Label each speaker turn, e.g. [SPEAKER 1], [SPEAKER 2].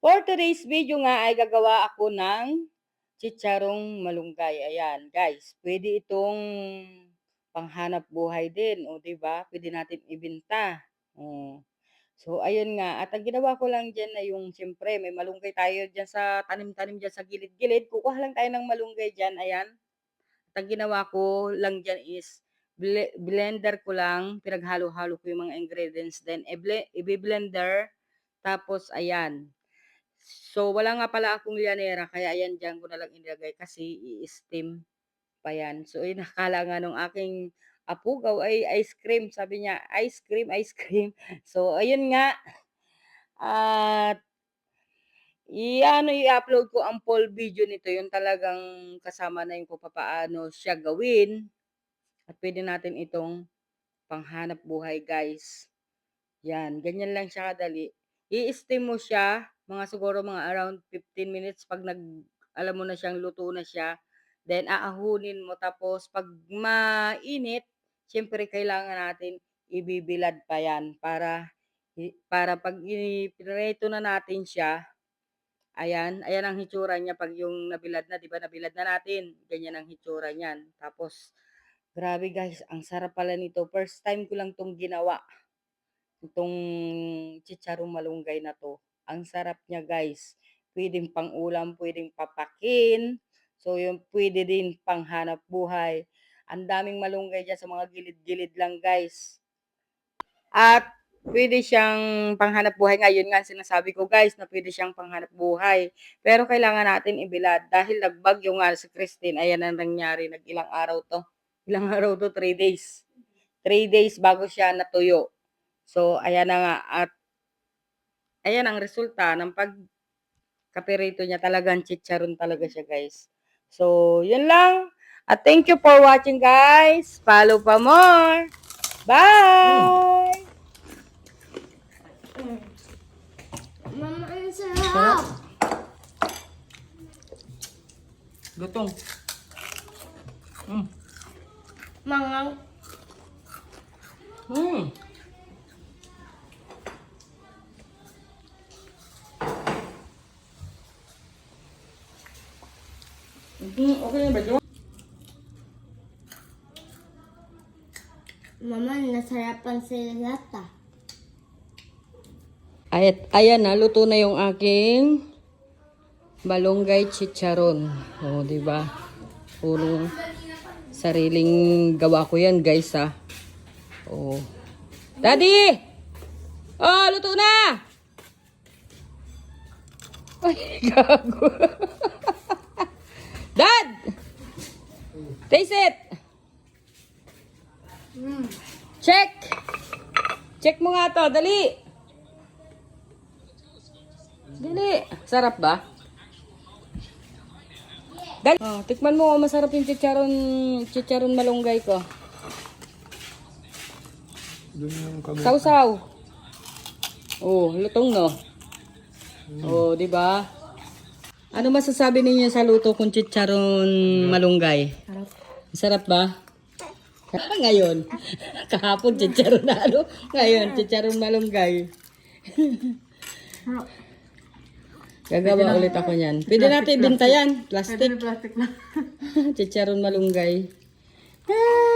[SPEAKER 1] For today's video nga ay gagawa ako ng chicharong malunggay. Ayan, guys. Pwede itong panghanap buhay din. O, di ba? Pwede natin ibenta. O. So, ayun nga. At ang ginawa ko lang dyan na yung, siyempre, may malunggay tayo dyan sa tanim-tanim dyan sa gilid-gilid. Kukuha lang tayo ng malunggay dyan. Ayan. At ang ginawa ko lang dyan is, ble- blender ko lang, pinaghalo-halo ko yung mga ingredients. Then, i-ble- i-blender. Tapos, ayan. So, wala nga pala akong lianera, kaya ayan dyan ko na lang inilagay kasi i-steam pa yan. So, yun, nakala nga nung aking apugaw ay ice cream. Sabi niya, ice cream, ice cream. So, ayun nga. At, i-ano, i-upload ko ang full video nito. Yung talagang kasama na yung kung paano siya gawin. At pwede natin itong panghanap buhay, guys. Yan, ganyan lang siya kadali. I-steam mo siya, mga siguro mga around 15 minutes pag nag, alam mo na siyang luto na siya. Then, aahunin mo. Tapos, pag mainit, syempre, kailangan natin ibibilad pa yan para, para pag pinreto na natin siya, ayan, ayan ang hitsura niya pag yung nabilad na, di ba, nabilad na natin. Ganyan ang hitsura niyan. Tapos, grabe guys, ang sarap pala nito. First time ko lang tong ginawa itong chicharong malunggay na to. Ang sarap niya guys. Pwedeng pang ulam, pwedeng papakin. So yung pwede din pang hanap buhay. Ang daming malunggay dyan sa mga gilid-gilid lang guys. At pwede siyang panghanap buhay. Ngayon nga sinasabi ko guys na pwede siyang panghanap buhay. Pero kailangan natin ibilad dahil nagbagyo nga si Christine. Ayan ang nangyari. Nag-ilang araw to. Ilang araw to? 3 days. 3 days bago siya natuyo. So, ayan na nga. At, ayan ang resulta ng pag kapirito niya. Talagang chicharon talaga siya, guys. So, yun lang. At thank you for watching, guys. Follow pa more. Bye!
[SPEAKER 2] Mama, ang sarap.
[SPEAKER 1] Lutong. Mm.
[SPEAKER 2] Mga,
[SPEAKER 1] Mm. Okay na ba, Jo?
[SPEAKER 2] mama, nasarapan sila lahat ah.
[SPEAKER 1] Ay, ayan na, luto na yung aking malunggay chicharon. O, di ba? Puro sariling gawa ko yan, guys, ha. O. Daddy! Oh, luto na! Ay, gago. Check! Check mo nga to, dali! Dali. Sarap ba? Dali. Oh, tikman mo, masarap yung chicharon, chicharon malunggay ko. Sausaw. Oh, lutong no. Oh, di ba? Ano masasabi ninyo sa luto kong chicharon malunggay?
[SPEAKER 2] Sarap.
[SPEAKER 1] Sarap ba? Ah, ngayon. Kahapon chicharon na ano. Ngayon, chicharon malunggay. Gagawa ulit ako niyan. Pwede natin ibenta yan. Plastic.
[SPEAKER 2] Plastic na.
[SPEAKER 1] chicharon malunggay. Hi!